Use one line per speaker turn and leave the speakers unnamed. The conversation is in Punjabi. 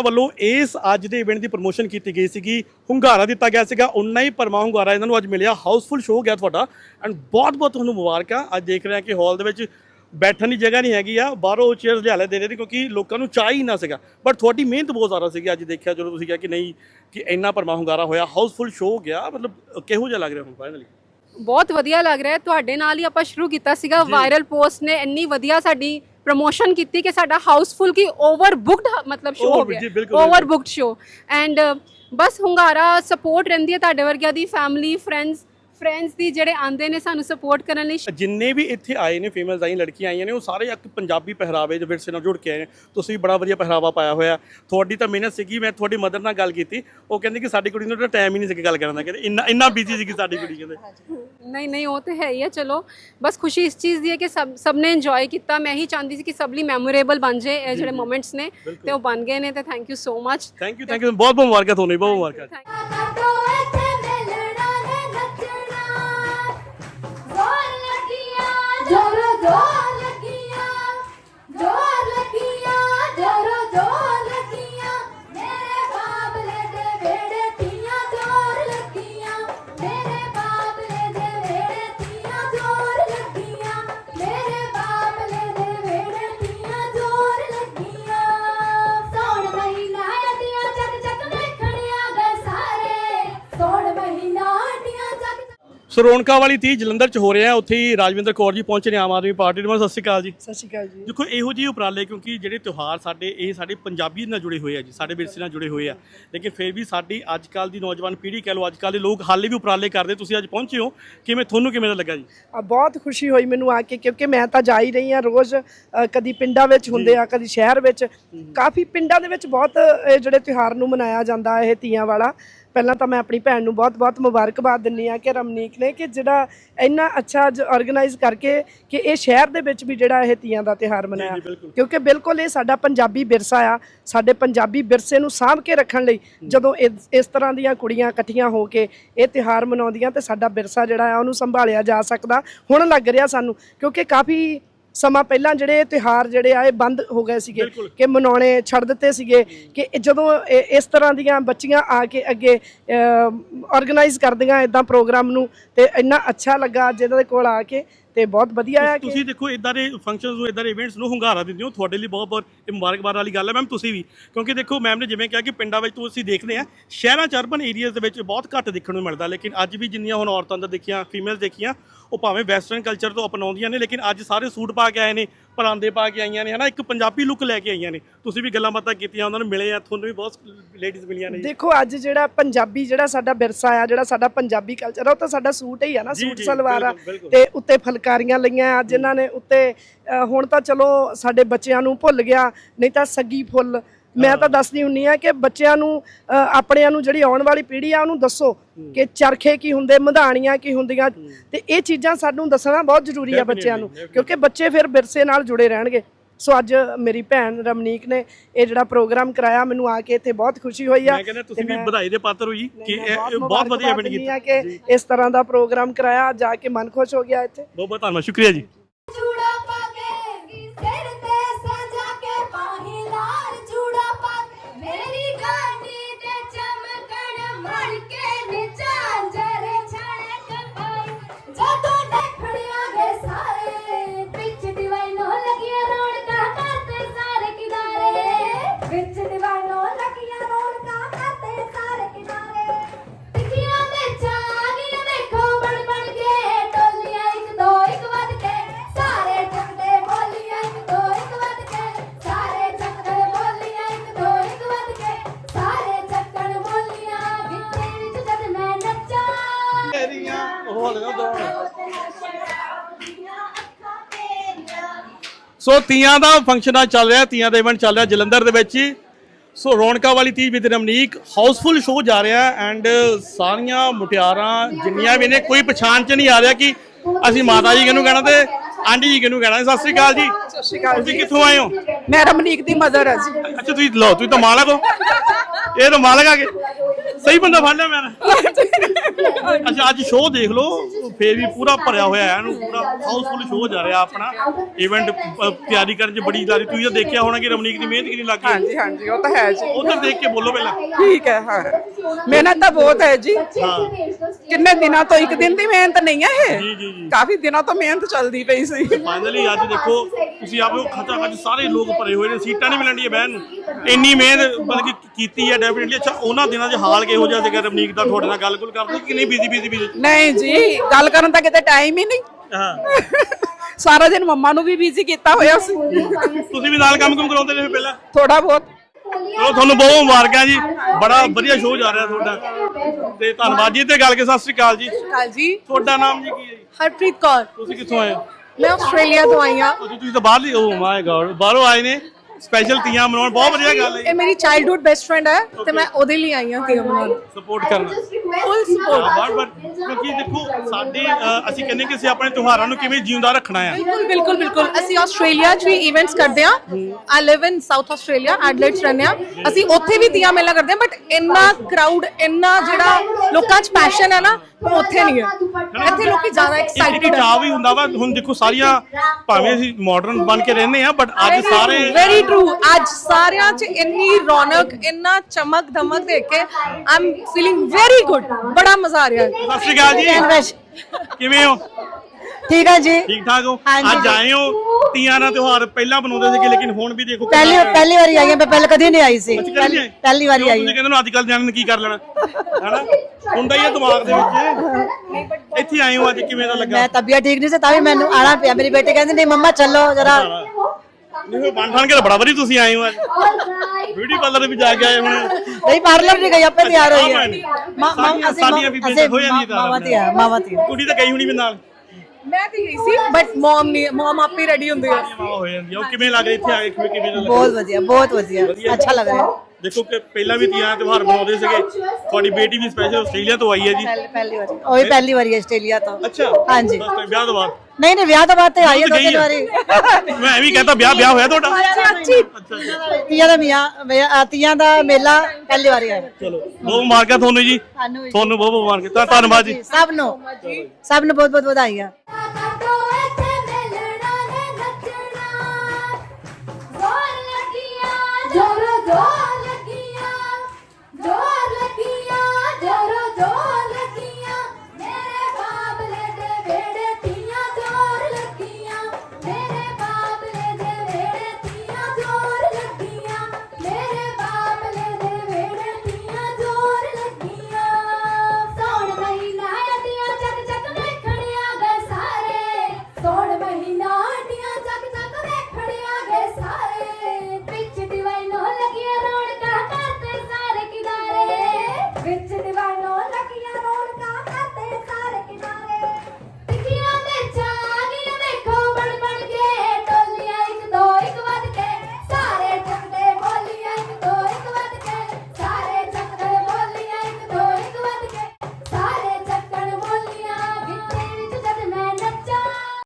ਉਹਨਾਂ ਵੱਲੋਂ ਇਸ ਅੱਜ ਦੇ ਇਵੈਂਟ ਦੀ ਪ੍ਰੋਮੋਸ਼ਨ ਕੀਤੀ ਗਈ ਸੀਗੀ। ਹੁੰਗਾਰਾ ਦਿੱਤਾ ਗਿਆ ਸੀਗਾ। ਉਨਾ ਹੀ ਪਰਮਾ ਹੁੰਗਾਰਾ ਇਹਨਾਂ ਨੂੰ ਅੱਜ ਮਿਲਿਆ। ਹਾਊਸਫੁੱਲ ਸ਼ੋਅ ਗਿਆ ਤੁਹਾਡਾ। ਐਂਡ ਬਹੁਤ ਬਹੁਤ ਤੁਹਾਨੂੰ ਮੁਬਾਰਕਾਂ। ਅੱਜ ਦੇਖ ਰਹੇ ਹਾਂ ਕਿ ਹਾਲ ਦੇ ਵਿੱਚ ਬੈਠਣ ਦੀ ਜਗ੍ਹਾ ਨਹੀਂ ਹੈਗੀ ਆ। ਬਾਹਰੋਂ ਚੇਅਰਸ ਲਿਆ ਲੈ ਦੇ ਰਹੇ ਨੇ ਕਿਉਂਕਿ ਲੋਕਾਂ ਨੂੰ ਚਾਹ ਹੀ ਨਾ ਸੀਗਾ। ਬਟ ਤੁਹਾਡੀ ਮਿਹਨਤ ਬਹੁਤ ਜ਼ਿਆਦਾ ਸੀਗੀ। ਅੱਜ ਦੇਖਿਆ ਜਦੋਂ ਤੁਸੀਂ ਕਿਹਾ ਕਿ ਨਹੀਂ ਕਿ ਇੰਨਾ ਪਰਮਾ ਹੁੰਗਾਰਾ ਹੋਇਆ। ਹਾਊਸਫੁੱਲ ਸ਼ੋਅ ਗਿਆ। ਮਤਲਬ ਕਿਹੋ ਜਿਹਾ ਲੱਗ ਰਿਹਾ ਹੁਣ ਫਾਈਨਲੀ
ਬਹੁਤ ਵਧੀਆ ਲੱਗ ਰਿਹਾ। ਹੈ ਤੁਹਾਡੇ ਨਾਲ ਹੀ ਆਪਾਂ ਸ਼ੁਰੂ ਕੀਤਾ ਸੀਗਾ। ਵਾਇਰਲ ਪੋਸਟ ਨੇ। ਇੰਨੀ ਵਧੀਆ ਸਾਡੀ ਪ੍ਰੋਮੋਸ਼ਨ ਕੀਤੀ ਕਿ ਸਾਡਾ ਹਾਊਸਫੁੱਲ ਕੀ ਓਵਰ ਬੁੱਕਡ ਮਤਲਬ ਸ਼ੋ ਹੋ ਗਿਆ ਓਵਰ। ਬੁੱਕਡ ਸ਼ੋ ਐਂਡ ਬਸ ਹੁੰਗਾਰਾ ਸਪੋਰਟ ਰਹਿੰਦੀ ਹੈ ਤੁਹਾਡੇ ਵਰਗਿਆਂ ਦੀ ਫੈਮਿਲੀ ਫਰੈਂਡਸ ਫਰੈਂਡਸ ਦੀ ਜਿਹੜੇ ਆਂਦੇ ਨੇ ਸਾਨੂੰ ਸਪੋਰਟ ਕਰਨ ਲਈ
ਜਿੰਨੇ ਵੀ ਇੱਥੇ ਆਏ ਨੇ ਫੀਮੇਲਸ ਆਈ ਲੜਕੀਆਂ ਆਈਆਂ ਨੇ ਉਹ ਸਾਰੇ ਇੱਕ ਪੰਜਾਬੀ ਪਹਿਰਾਵੇ ਦੇ ਵਿਰਸੇ ਨਾਲ ਜੁੜ ਕੇ ਆਏ ਨੇ। ਤੁਸੀਂ ਵੀ ਬੜਾ ਵਧੀਆ ਪਹਿਰਾਵਾ ਪਾਇਆ ਹੋਇਆ। ਤੁਹਾਡੀ ਤਾਂ ਮਿਹਨਤ ਸੀਗੀ ਮੈਂ ਤੁਹਾਡੀ ਮਦਰ ਨਾਲ ਗੱਲ ਕੀਤੀ। ਉਹ ਕਹਿੰਦੇ ਕਿ ਸਾਡੀ ਕੁੜੀ ਨੂੰ ਤਾਂ ਟਾਈਮ ਹੀ ਨਹੀਂ ਸੀ ਗੱਲ ਕਰਨ ਦਾ। ਕਹਿੰਦੇ ਇੰਨਾ ਇੰਨਾ ਬਿਜ਼ੀ ਸੀਗੀ ਸਾਡੀ ਕੁੜੀ ਕਹਿੰਦੇ।
ਨਹੀਂ ਨਹੀਂ ਉਹ ਤੇ ਹੈ ਹੀ ਹੈ ਚਲੋ। ਬਸ ਖੁਸ਼ੀ ਇਸ ਚੀਜ਼ ਦੀ ਹੈ ਕਿ ਸਭ ਸਭ ਨੇ ਇੰਜੋਏ ਕੀਤਾ। ਮੈਂ ਹੀ ਚਾਹੁੰਦੀ ਸੀ ਕਿ ਸਭ ਲਈ ਮੈਮੋਰੇਬਲ ਬਣ ਜਾਏ ਇਹ ਜਿਹੜੇ ਮੂਮੈਂਟਸ ਨੇ ਤੇ ਉਹ ਬਣ ਗਏ ਨੇ ਤੇ thank you so much
thank you thank you ਬਹੁਤ ਬਹੁਤ ਮੁਬਾਰਕਾਂ ਤੁਹਾਨੂੰ ਬਹੁਤ ਮੁਬਾਰਕਾਂ। ਸੋ ਰੌਣਕਾਂ ਵਾਲੀ 30 ਜਲੰਧਰ ਚ ਹੋ ਰਿਹਾ ਉੱਥੇ ਹੀ ਰਾਜਵਿੰਦਰ ਕੌਰ ਜੀ ਪਹੁੰਚੇ ਨੇ ਆਮ ਆਦਮੀ ਪਾਰਟੀ ਦੇ ਵੱਲੋਂ। ਸਤਿ ਸ਼੍ਰੀ ਅਕਾਲ ਜੀ।
ਸਤਿ ਸ਼੍ਰੀ ਅਕਾਲ ਜੀ।
ਦੇਖੋ ਇਹੋ ਜਿਹੇ ਉਪਰਾਲੇ ਕਿਉਂਕਿ ਜਿਹੜੇ ਤਿਉਹਾਰ ਸਾਡੇ ਇਹ ਸਾਡੇ ਪੰਜਾਬੀ ਨਾਲ ਜੁੜੇ ਹੋਏ ਆ ਜੀ ਸਾਡੇ ਵਿਰਸੇ ਨਾਲ ਜੁੜੇ ਹੋਏ ਆ। ਲੇਕਿਨ ਫਿਰ ਵੀ ਸਾਡੀ ਅੱਜ ਕੱਲ ਦੀ ਨੌਜਵਾਨ ਪੀੜ੍ਹੀ ਕਹਿ ਲਓ ਅੱਜ ਕੱਲ ਦੇ ਲੋਕ ਹਾਲੇ ਵੀ ਉਪਰਾਲੇ ਕਰਦੇ। ਤੁਸੀਂ ਅੱਜ ਪਹੁੰਚੇ ਹੋ। ਕਿਵੇਂ ਤੁਹਾਨੂੰ ਕਿਵੇਂ ਦਾ ਲੱਗਾ ਜੀ?
ਆ ਬਹੁਤ ਖੁਸ਼ੀ ਹੋਈ ਮੈਨੂੰ ਆ ਕੇ ਕਿਉਂਕਿ ਮੈਂ ਤਾਂ ਜਾ ਹੀ ਰਹੀ ਆ ਰੋਜ਼ ਅ, ਕਦੀ ਪਿੰਡਾਂ ਵਿੱਚ ਹੁੰਦੇ ਆ ਕਦੀ ਸ਼ਹਿਰ ਵਿੱਚ। ਕਾਫੀ ਪਿੰਡਾਂ ਦੇ ਵਿੱਚ ਬਹੁਤ ਇਹ ਜਿਹੜੇ ਤਿਉਹਾਰ ਨੂੰ ਮਨਾਇਆ ਜਾਂਦਾ ਇਹ ਤੀਆਂ ਵਾਲਾ। ਪਹਿਲਾਂ ਤਾਂ ਮੈਂ ਆਪਣੀ ਭੈਣ ਨੂੰ ਬਹੁਤ-ਬਹੁਤ ਮੁਬਾਰਕਬਾਦ ਦਿੰਨੀ ਆ ਕਿ ਰਮਨੀਕ ਨੇ ਕਿ ਜਿਹੜਾ ਇੰਨਾ ਅੱਛਾ ਆਰਗੇਨਾਈਜ਼ ਕਰਕੇ ਕਿ ਇਹ ਸ਼ਹਿਰ ਦੇ ਵਿੱਚ ਵੀ ਜਿਹੜਾ ਇਹ ਤੀਆਂ ਦਾ ਤਿਉਹਾਰ ਮਨਾਇਆ। ਕਿਉਂਕਿ ਬਿਲਕੁਲ ਇਹ ਸਾਡਾ ਪੰਜਾਬੀ ਵਿਰਸਾ ਆ ਸਾਡੇ ਪੰਜਾਬੀ ਵਿਰਸੇ ਨੂੰ ਸਾਂਭ ਕੇ ਰੱਖਣ ਲਈ ਜਦੋਂ ਇਸ ਤਰ੍ਹਾਂ ਦੀਆਂ ਕੁੜੀਆਂ ਇਕੱਠੀਆਂ ਹੋ ਕੇ ਇਹ ਤਿਉਹਾਰ ਮਨਾਉਂਦੀਆਂ ਤੇ ਸਾਡਾ ਵਿਰਸਾ ਜਿਹੜਾ ਆ ਉਹਨੂੰ ਸੰਭਾਲਿਆ ਜਾ ਸਕਦਾ ਹੁਣ ਲੱਗ ਰਿਹਾ ਸਾਨੂੰ। ਕਿਉਂਕਿ ਕਾਫੀ ਸਮਾਂ ਪਹਿਲਾਂ ਜਿਹੜੇ ਇਹ ਤਿਉਹਾਰ ਜਿਹੜੇ ਆ ਇਹ ਬੰਦ ਹੋ ਗਏ ਸੀਗੇ ਕਿ ਮਨਾਉਣੇ ਛੱਡ ਦਿੱਤੇ ਸੀਗੇ ਕਿ ਇਹ ਜਦੋਂ ਇਹ- ਇਸ ਤਰ੍ਹਾਂ ਦੀਆਂ ਬੱਚੀਆਂ ਆ ਕੇ ਅੱਗੇ ਆਰਗੇਨਾਈਜ਼ ਕਰਦੀਆਂ ਇਦਾਂ ਪ੍ਰੋਗਰਾਮ ਨੂੰ ਤੇ ਇੰਨਾ ਅੱਛਾ ਲੱਗਾ ਜਿਹਨਾਂ ਦੇ ਕੋਲ ਆ ਕੇ ਤੇ ਬਹੁਤ ਵਧੀਆ ਆ ਕਿ
ਤੁਸੀਂ ਦੇਖੋ ਇਦਾਂ ਦੇ ਫੰਕਸ਼ਨਸ ਨੂੰ ਇਦਾਂ ਦੇ ਇਵੈਂਟਸ ਨੂੰ ਹੁੰਗਾਰਾ ਦਿੰਦੇ ਹੋ ਤੁਹਾਡੇ ਲਈ ਬਹੁਤ ਬਹੁਤ ਇਹ ਮੁਬਾਰਕਬਾਦ ਵਾਲੀ ਗੱਲ ਹੈ। ਮੈਮ ਤੁਸੀਂ ਵੀ ਕਿਉਂਕਿ ਦੇਖੋ ਮੈਮ ਨੇ ਜਿਵੇਂ ਕਿਹਾ ਕਿ ਪਿੰਡਾਂ ਵਿੱਚ ਤੁਸੀਂ ਦੇਖਦੇ ਆ ਸ਼ਹਿਰਾਂ ਚ ਅਰਬਨ ਏਰੀਆਜ਼ ਦੇ ਵਿੱਚ ਬਹੁਤ ਘੱਟ ਦੇਖਣ ਨੂੰ ਮਿਲਦਾ ਲੇਕਿਨ ਅੱਜ ਵੀ ਜਿੰਨੀਆਂ ਹੁਣ ਔਰਤਾਂ ਦਾ ਦੇਖੀਆਂ ਫੀਮੇਲ ਦੇਖੀਆਂ ਉਹ ਭਾਵੇਂ ਵੈਸਟਰਨ ਕਲਚਰ ਤੋਂ ਅਪਣਾਉਂਦੀਆਂ ਨੇ ਲੇਕਿਨ ਅੱਜ ਸਾਰੇ ਸੂਟ ਪਾ ਕੇ ਆਏ ਨੇ ਪਰਾਂਦੇ ਪਾ ਕੇ ਆਈਆਂ ਨੇ ਹਨਾ? ਇੱਕ ਪੰਜਾਬੀ ਲੁੱਕ ਲੈ ਕੇ ਆਈਆਂ ਨੇ। ਤੁਸੀਂ ਵੀ ਗੱਲਾਂ ਬਾਤਾਂ ਕੀਤੀਆਂ ਉਹਨਾਂ ਨੂੰ ਮਿਲੇ ਆ ਤੁਹਾਨੂੰ ਵੀ ਬਹੁਤ ਲੇਡੀਜ਼ ਮਿਲੀਆਂ ਨੇ।
ਦੇਖੋ ਅੱਜ ਜਿਹੜਾ ਪੰਜਾਬੀ ਜਿਹੜਾ ਸਾਡਾ ਵਿਰਸਾ ਆ ਜਿਹੜਾ ਸਾਡਾ ਪੰਜਾਬੀ ਕਲਚਰ ਆ ਉਹ ਤਾਂ ਸਾਡਾ ਸੂਟ ਹੀ ਆ ਨਾ ਸੂਟ ਸਲਵਾਰ ਆ। ਤੇ ਉੱਤੇ ਫਲਕਾਰੀਆਂ ਲਈਆਂ ਆ ਜਿਨ੍ਹਾਂ ਨੇ ਉੱਤੇ ਹੁਣ ਤਾਂ ਚਲੋ ਸਾਡੇ ਬੱਚਿਆਂ ਨੂੰ ਭੁੱਲ ਗਿਆ ਨਹੀਂ ਤਾਂ ਸੱਗੀ ਫੁੱਲ। ਮੈਂ ਤਾਂ ਦੱਸਦੀ ਹੁੰਨੀ ਆ ਕਿ ਬੱਚਿਆਂ ਨੂੰ ਆਪਣਿਆਂ ਨੂੰ ਜਿਹੜੀ ਆਉਣ ਵਾਲੀ ਪੀੜ੍ਹੀ ਆ ਉਹਨੂੰ ਦੱਸੋ ਕਿ ਚਰਖੇ ਕੀ ਹੁੰਦੇ ਮਧਾਣੀਆਂ ਕੀ ਹੁੰਦੀਆਂ। ਤੇ ਇਹ ਚੀਜ਼ਾਂ ਸਾਨੂੰ ਦੱਸਣਾ ਬਹੁਤ ਜ਼ਰੂਰੀ ਆ ਬੱਚਿਆਂ ਨੂੰ ਕਿਉਂਕਿ ਬੱਚੇ ਫਿਰ ਵਿਰਸੇ ਨਾਲ ਜੁੜੇ ਰਹਿਣਗੇ। ਸੋ ਅੱਜ ਮੇਰੀ ਭੈਣ ਰਮਨੀਕ ਨੇ ਇਹ ਜਿਹੜਾ ਪ੍ਰੋਗਰਾਮ ਕਰਾਇਆ ਮੈਨੂੰ ਆ ਕੇ ਇੱਥੇ ਬਹੁਤ ਖੁਸ਼ੀ ਹੋਈ ਆ।
ਮੈਂ ਕਹਿੰਦਾ ਤੁਸੀਂ ਵੀ ਵਧਾਈ ਦੇ ਪਾਤਰ ਹੋ ਜੀ ਕਿ ਇਹ ਬਹੁਤ ਵਧੀਆ ਇਵੈਂਟ ਕੀਤਾ।
ਹਾਂ ਕਿ ਇਸ ਤਰ੍ਹਾਂ ਦਾ ਪ੍ਰੋਗਰਾਮ ਕਰਾਇਆ ਜਾ ਕੇ ਮਨ ਖੁਸ਼ ਹੋ ਗਿਆ ਇੱਥੇ।
ਬਹੁਤ ਬਹੁਤ ਧੰਨਵਾਦ ਸ਼ੁਕਰੀਆ ਜੀ। ਸੋ ਤੀਆਂ ਦਾ ਫੰਕਸ਼ਨ ਚੱਲ ਰਿਹਾ ਤੀਆਂ ਦਾ ਇਵੈਂਟ ਚੱਲ ਰਿਹਾ ਜਲੰਧਰ ਦੇ ਵਿੱਚ ਹੀ। ਸੋ ਰੌਣਕਾਂ ਵਾਲੀ ਤੀ ਵਿਦ ਰਮਨੀਕ ਹਾਊਸਫੁੱਲ ਸ਼ੋਅ ਜਾ ਰਿਹਾ ਐਂਡ ਸਾਰੀਆਂ ਮੁਟਿਆਰਾਂ ਜਿੰਨੀਆਂ ਵੀ ਨੇ ਕੋਈ ਪਛਾਣ ਚ ਨਹੀਂ ਆ ਰਿਹਾ ਕਿ ਅਸੀਂ ਮਾਤਾ ਜੀ ਕਿਹਨੂੰ ਕਹਿਣਾ ਤੇ ਆਂਟੀ ਜੀ ਕਿਹਨੂੰ ਕਹਿਣਾ। ਸਤਿ ਸ੍ਰੀ ਅਕਾਲ ਜੀ।
ਸਤਿ ਸ਼੍ਰੀ ਅਕਾਲ
ਤੁਸੀਂ ਕਿੱਥੋਂ ਆਏ ਹੋ?
ਮੈਂ ਰਮਨੀਕ ਦੀ ਮਦਰ ਹਾਂ ਜੀ।
ਅੱਛਾ ਤੁਸੀਂ ਲਓ ਤੁਸੀਂ ਤਾਂ ਮਾਲਕ ਹੋ। ਇਹ ਤਾਂ ਮਾਲਕ ਆ ਗਏ ਸਹੀ ਬੰਦਾ ਫੜ ਲਿਆ ਮੈਂ। ਅੱਛਾ ਅੱਜ ਸ਼ੋਅ ਦੇਖ ਲਓ। ਫੇਰ ਵੀ ਪੂਰਾ ਭਰਿਆ ਹੋਇਆ ਹੈ ਇਹਨੂੰ ਪੂਰਾ ਹਾਊਸਫੁੱਲ ਸ਼ੋਅ ਜਾ ਰਿਹਾ ਆਪਣਾ। ਇਵੈਂਟ ਤਿਆਰੀ ਕਰਨ 'ਚ ਬੜੀ ਲਾਰੀ ਤੁਸੀਂ ਤਾਂ ਦੇਖਿਆ ਹੋਣਾ ਕਿ ਰਮਨੀਕ ਦੀ ਮਿਹਨਤ ਕਿੰਨੀ ਲੱਗੀ
ਹਾਂਜੀ ਹਾਂਜੀ ਉਹ ਤਾਂ ਹੈ ਜੀ।
ਉਧਰ ਦੇਖ ਕੇ ਬੋਲੋ ਪਹਿਲਾਂ।
ਠੀਕ ਹੈ ਹਾਂ। ਮਿਹਨਤ ਤਾਂ ਬਹੁਤ ਹੈ ਜੀ। ਕਿੰਨੇ ਦਿਨਾਂ ਤੋਂ ਇੱਕ ਦਿਨ ਦੀ ਮਿਹਨਤ ਨਹੀਂ ਹੈ ਇਹ?
ਜੀ, ਜੀ।
ਕਾਫੀ ਦਿਨਾਂ ਤੋਂ ਮਿਹਨਤ ਚੱਲਦੀ ਪਈ ਸੀ।
ਫਾਈਨਲੀ ਅੱਜ ਦੇਖੋ ਤੁਸੀਂ ਆਪੇ ਖਚਾ ਖਚ ਸਾਰੇ ਲੋਕ ਭਰੇ ਹੋਏ ਨੇ ਸੀਟਾਂ ਨਹੀਂ ਮਿਲਣੀਆਂ ਬਹਿਣ ਨੂੰ। ਇੰਨੀ ਮਿਹਨਤ ਮਤਲਬ ਕਿ ਕੀਤੀ ਹੈ ਡੈਫੀਨਿਟਲੀ ਅੱਛਾ ਉਹਨਾਂ ਦਿਨਾਂ 'ਚ ਹਾਲ ਕਿਹੋ ਜਿਹਾ ਸੀਗਾ ਰਮਨੀਕ ਦਾ ਤੁਹਾਡੇ ਨਾਲ ਗੱਲ-ਗੁਲ ਕਰਦੇ ਕਿ ਨਹੀਂ ਬਿਜ਼ੀ ਬਿਜ਼ੀ ਬਿਜ਼ੀ
ਨਹੀਂ ਜੀ ਗੱਲ ਕਰਨ ਦਾ ਕਿਤੇ ਟਾਈਮ ਹੀ ਨਹੀਂ।
ਹਾਂ।
ਸਾਰਾ ਦਿਨ ਮੰਮਾ ਨੂੰ ਵੀ ਬਿਜ਼ੀ ਕੀਤਾ ਹੋਇਆ ਸੀ।
ਤੁਸੀਂ ਵੀ ਨਾਲ ਕੰਮ-ਕੁਮ ਕਰਾਉਂਦੇ ਰਹੇ ਪਹਿਲਾਂ?
ਥੋੜਾ ਬਹੁਤ।
ਚਲੋ ਤੁਹਾਨੂੰ ਬਹੁਤ ਮੁਬਾਰਕਾਂ ਜੀ। ਬੜਾ ਵਧੀਆ ਸ਼ੋਅ ਜਾ ਰਿਹਾ ਤੁਹਾਡਾ। ਤੇ ਧੰਨਵਾਦ ਜੀ ਤੇ ਗੱਲ ਕੇ ਸਤਿ ਸ੍ਰੀ ਅਕਾਲ ਜੀ।
ਕਾਲ ਜੀ।
ਤੁਹਾਡਾ ਨਾਮ ਜੀ ਕੀ ਹੈ ਜੀ?
ਹਰਪ੍ਰੀਤ ਕੌਰ।
ਤੁਸੀਂ ਕਿੱਥੋਂ ਆਏ ਹੋ?
ਮੈਂ ਆਸਟ੍ਰੇਲੀਆ ਤੋਂ ਆਈ ਹਾਂ।
ਤੁਸੀਂ ਤਾਂ ਬਾਹਰ ਲਈ ਓ ਮਾਈ ਗॉड ਬਾਹਰੋਂ ਆਏ ਨੇ। ਸਪੈਸ਼ਲ ਤੀਆਂ ਮਨਾਉਣ ਬਹੁਤ ਵਧੀਆ ਗੱਲ ਹੈ
ਇਹ ਮੇਰੀ ਚਾਈਲਡਹੂਡ ਬੈਸਟ ਫਰੈਂਡ ਹੈ ਤੇ ਮੈਂ ਉਹਦੇ ਲਈ ਆਈ ਹਾਂ ਤੀਆਂ ਮਨਾਉਣ।
ਸਪੋਰਟ ਕਰਨਾ।
ਫੁੱਲ ਸਪੋਰਟ
ਬਾਰ ਬਾਰ ਕਿਉਂਕਿ ਦੇਖੋ ਸਾਡੇ ਅ, ਅਸੀਂ ਕਹਿੰਦੇ ਕਿ ਅਸੀਂ ਆਪਣੇ ਤਿਉਹਾਰਾਂ ਨੂੰ ਕਿਵੇਂ ਜਿਉਂਦਾ ਰੱਖਣਾ ਹੈ।
ਬਿਲਕੁਲ ਬਿਲਕੁਲ ਬਿਲਕੁਲ। ਅਸੀਂ ਆਸਟ੍ਰੇਲੀਆ 'ਚ ਵੀ ਇਵੈਂਟਸ ਕਰਦੇ ਹਾਂ। I live in South Australia Adelaide 'ਚ ਰਹਿੰਦੇ ਹਾਂ। ਅਸੀਂ ਉੱਥੇ ਵੀ ਤੀਆਂ ਮੇਲਾ ਕਰਦੇ ਹਾਂ ਬਟ ਇੰਨਾ ਕਰਾਊਡ ਇੰਨਾ ਜਿਹੜਾ ਲੋਕਾਂ 'ਚ ਪੈਸ਼ਨ ਹੈ ਨਾ ਉਹ ਉੱਥੇ ਨਹੀਂ ਹੈ। ਇੱਥੇ ਲੋਕੀ ਜ਼ਿਆਦਾ
ਇੱਕ
ਐਕਸਾਈਟਿਡ
ਚਾਹ ਵੀ ਹੁੰਦਾ ਵਾ ਹੁਣ ਦੇਖੋ ਸਾਰੀਆਂ ਭਾਵੇਂ ਅਸੀਂ ਮਾਡਰਨ ਬਣ ਕੇ ਰਹਿੰਦੇ ਆ ਬਟ ਅੱਜ ਸਾਰੇ
ਵੈਰੀ ਟਰੂ ਅੱਜ ਸਾਰਿਆਂ 'ਚ ਇੰਨੀ ਰੌਣਕ ਇੰਨਾ ਚਮਕ ਧਮਕ ਦੇਖ ਕੇ I am feeling very good ਬੜਾ ਮਜ਼ਾ ਆ ਰਿਹਾ ਹੈ।
ਸਤਿ ਸ਼੍ਰੀ ਅਕਾਲ ਜੀ। ਕਿਵੇਂ ਹੋ?
ਠੀਕ ਹੈ ਜੀ।
ਠੀਕ ਠਾਕ ਹੋ। ਅੱਜ ਆਏ ਹੋ। ਤੀਆਂ ਦਾ ਤਿਉਹਾਰ ਪਹਿਲਾਂ ਬਣਾਉਂਦੇ ਸੀਗੇ ਲੇਕਿਨ ਹੁਣ ਵੀ ਦੇਖੋ
ਪਹਿਲੀ ਪਹਿਲੀ ਵਾਰੀ ਆਈ ਹਾਂ ਮੈਂ ਪਹਿਲੇ ਕਦੀ ਨਹੀਂ ਆਈ ਸੀ? ਪਹਿਲੀ ਵਾਰੀ ਆਈ
ਤੁਸੀਂ
ਹਾਂ।
ਕਹਿੰਦੇ ਹੋ ਅੱਜ ਕੱਲ ਜਾਣਨ ਨੇ ਕੀ ਕਰ ਲੈਣਾ? ਹੈਨਾ? ਹੁੰਦਾ ਹੀ ਹੈ ਦਿਮਾਗ ਦੇ ਵਿੱਚ। ਇੱਥੇ ਆਏ ਹੋ ਅੱਜ ਕਿਵੇਂ ਦਾ ਲੱਗਾ?
ਮੈਂ ਤਬੀਅਤ ਠੀਕ ਨਹੀਂ ਸੀ ਤਾਂ ਵੀ ਮੈਨੂੰ ਆਣਾ ਪਿਆ। ਮੇਰੀ ਬੇਟੀ ਕਹਿੰਦੀ ਨਹੀਂ ਮੰਮਾ ਚੱਲੋ ਜਰਾ
ਨਹੀਂ ਬਣ ਠਣ ਕੇ ਤਾਂ ਬੜਾ ਵਧੀਆ ਤੁਸੀਂ ਆਏ ਹੋ ਅੱਜ। ਬਿਊਟੀ ਪਾਰਲਰ ਵੀ ਜਾ ਕੇ ਆਏ ਹੁਣ
ਨਹੀਂ ਪਾਰਲਰ ਨਹੀਂ ਗਈ ਆਪੇ ਤਿਆਰ ਹੋਈ ਹੈ। ਮਾਂ ਮਾਂ ਅਸੀਂ
ਸਾਡੀਆਂ ਵੀ ਬੇਟੇ ਹੋ ਜਾਂਦੀ
ਮਾਵਾ ਤੇ ਆ ਮਾਵਾ ਤੇ ਆ।
ਕੁੜੀ ਤਾਂ ਗਈ ਹੋਣੀ ਵੀ ਨਾਲ।
ਮੈਂ ਤੇ ਗਈ ਸੀ ਬਟ ਮਮ ਨਹੀਂ ਮਮ ਆਪੇ ਰੈਡੀ ਹੁੰਦੀ ਹੈ।
ਮਾਂ ਹੋ ਜਾਂਦੀ ਆ ਉਹ ਕਿਵੇਂ ਲੱਗ ਰਿਹਾ ਇੱਥੇ ਆਏ ਕਿਵੇਂ ਕਿਵੇਂ ਲੱਗਾ
ਬਹੁਤ ਵਧੀਆ ਬਹੁਤ ਵਧੀਆ। ਅੱਛਾ ਲੱਗ ਰਿਹਾ।
ਦੇਖੋ ਕਿ ਪਹਿਲਾਂ ਵੀ ਤੀਆਂ ਦਾ ਤਿਉਹਾਰ ਮਨਾਉਂਦੇ ਸੀਗੇ। ਤੁਹਾਡੀ ਬੇਟੀ ਵੀ ਸਪੈਸ਼ਲ ਆਸਟ੍ਰੇਲੀਆ ਤੋਂ ਆਈ ਹੈ ਜੀ।
ਪਹਿਲੀ ਪਹਿਲੀ ਵਾਰੀ। ਉਹ ਪਹਿਲੀ ਵਾਰੀ ਆਸਟ੍ਰੇਲੀਆ ਤੋਂ।
ਅੱਛਾ।
ਹਾਂਜੀ।
ਵਿਆਹ ਤੋਂ ਬਾਅਦ।
ਨਹੀਂ ਨਹੀਂ ਵਿਆਹ ਤੋਂ ਬਾਅਦ ਤੇ ਆਈ ਹੈ ਦੋ ਤਿੰਨ। ਵਾਰੀ।
ਮੈਂ ਐਵੇਂ ਕਹਤਾ ਵਿਆਹ ਵਿਆਹ ਹੋਇਆ ਤੁਹਾਡਾ? ਅੱਛਾ ਜੀ
ਤੀਆਂ ਦਾ ਮੀਆਂ ਤੀਆਂ ਦਾ ਮੇਲਾ ਪਹਿਲੀ ਵਾਰੀ ਆਇਆ।
ਚਲੋ ਬਹੁਤ ਮੁਬਾਰਕਾਂ ਤੁਹਾਨੂੰ ਜੀ।
ਤੁਹਾਨੂੰ
ਬਹੁਤ ਬਹੁਤ ਮੁਬਾਰਕਾਂ। ਧੰਨਵਾਦ ਜੀ।
ਸਭ ਨੂੰ। ਸਭ ਨੂੰ ਬਹੁਤ ਬਹੁਤ ਵਧਾਈਆਂ।